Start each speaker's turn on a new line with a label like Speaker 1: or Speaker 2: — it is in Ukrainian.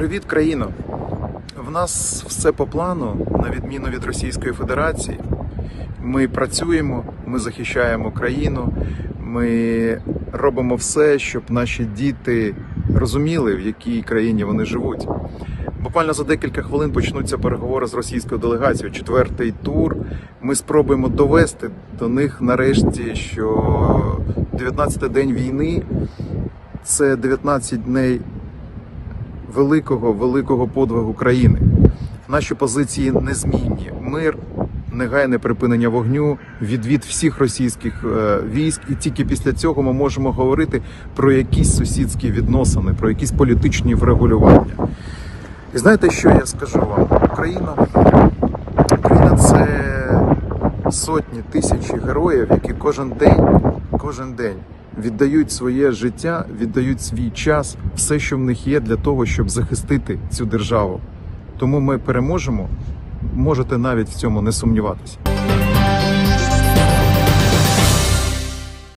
Speaker 1: Привіт, країно! В нас все по плану, на відміну від Російської Федерації. Ми працюємо, ми захищаємо країну, ми робимо все, щоб наші діти розуміли, в якій країні вони живуть. Буквально за декілька хвилин почнуться переговори з російською делегацією. Четвертий тур. Ми спробуємо довести до них нарешті, що 19-й день війни це 19 днів великого великого подвигу країни. Наші позиції незмінні. Мир, негайне припинення вогню, відвід всіх російських е, військ, і тільки після цього ми можемо говорити про якісь сусідські відносини, про якісь політичні врегулювання. І знаєте, що я скажу вам? Україна, Україна це сотні тисячі героїв, які кожен день, кожен день віддають своє життя, віддають свій час, все, що в них є, для того, щоб захистити цю державу. Тому ми переможемо. Можете навіть в цьому не сумніватися.